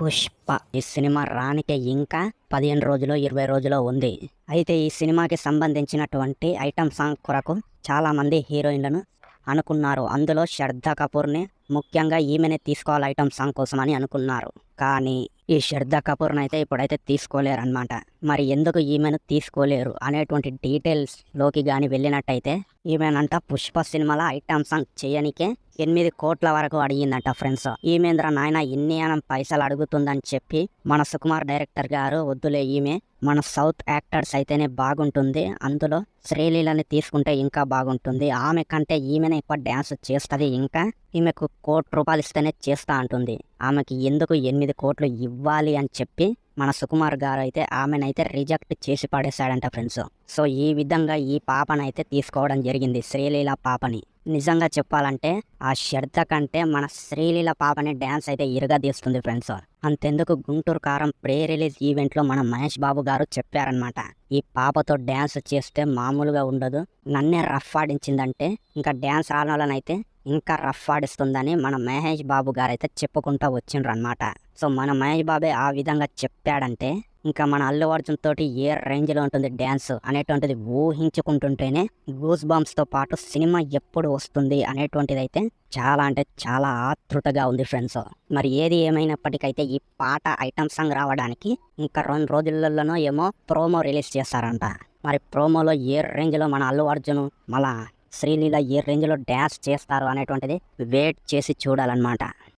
పుష్ప. ఈ సినిమా రానికే ఇంకా పదిహేను రోజులు ఇరవై రోజులో ఉంది. అయితే ఈ సినిమాకి సంబంధించినటువంటి ఐటమ్ సాంగ్ కొరకు చాలామంది హీరోయిన్లను అనుకున్నారు. అందులో శ్రద్ధ కపూర్ని ముఖ్యంగా ఈమెనే తీసుకోవాలి ఐటమ్ సాంగ్ కోసమని అనుకున్నారు. కానీ ఈ శ్రద్ధ కపూర్ని అయితే ఇప్పుడైతే తీసుకోలేరు అనమాట మరి ఎందుకు ఈమెను తీసుకోలేరు అనేటువంటి డీటెయిల్స్లోకి కానీ వెళ్ళినట్టయితే ఈమెనంట పుష్ప సినిమాలో ఐటమ్ సాంగ్ చేయనికే ఎనిమిది కోట్ల వరకు అడిగిందంట ఫ్రెండ్స్. ఈమెంద్ర నాయన ఇన్ని అనం పైసలు అడుగుతుందని చెప్పి మన సుకుమార్ డైరెక్టర్ గారు వద్దులే ఈమె మన సౌత్ యాక్టర్స్ అయితేనే బాగుంటుంది అందులో శ్రీలీలని తీసుకుంటే ఇంకా బాగుంటుంది ఆమె కంటే ఈమెనే ఎక్కువ డ్యాన్స్ చేస్తుంది ఇంకా ఈమెకు కోటి రూపాయలు ఇస్తేనే చేస్తా అంటుంది. ఆమెకి ఎందుకు ఎనిమిది కోట్లు ఇవ్వాలి అని చెప్పి మన సుకుమార్ గారు అయితే ఆమెనైతే రిజెక్ట్ చేసి పడేశాడంట ఫ్రెండ్స్. సో ఈ విధంగా ఈ పాపనైతే తీసుకోవడం జరిగింది శ్రీలీల పాపని. నిజంగా చెప్పాలంటే ఆ శ్రద్ధ కంటే మన శ్రీలీల పాపని డ్యాన్స్ అయితే ఇరగదీస్తుంది ఫ్రెండ్స్. అంతెందుకు గుంటూరు కారం ప్రే రిలీజ్ ఈవెంట్లో మన మహేష్ బాబు గారు చెప్పారనమాట ఈ పాపతో డ్యాన్స్ చేస్తే మామూలుగా ఉండదు నన్నే రఫ్ ఆడించిందంటే ఇంకా డ్యాన్స్ ఆడాలనైతే ఇంకా రఫ్ ఆడిస్తుందని మన మహేష్ బాబు గారు అయితే చెప్పుకుంటూ వచ్చిండ్రు అనమాట సో మన మహేష్ బాబే ఆ విధంగా చెప్పాడంటే ఇంకా మన అల్లు అర్జున్ తోటి ఏ రేంజ్లో ఉంటుంది డ్యాన్స్ అనేటువంటిది ఊహించుకుంటుంటేనే గూస్ బాంబ్స్తో పాటు సినిమా ఎప్పుడు వస్తుంది అనేటువంటిది అయితే చాలా అంటే చాలా ఆతృతగా ఉంది ఫ్రెండ్స్. మరి ఏది ఏమైనప్పటికైతే ఈ పాట ఐటమ్ సాంగ్ రావడానికి ఇంకా రెండు రోజులలోనో ఏమో ప్రోమో రిలీజ్ చేస్తారంట. మరి ప్రోమోలో ఏ రేంజ్లో మన అల్లు అర్జున్ మళ్ళా శ్రీలీల ఏ రేంజ్లో డ్యాన్స్ చేస్తారు అనేటువంటిది వెయిట్ చేసి చూడాలన్నమాట.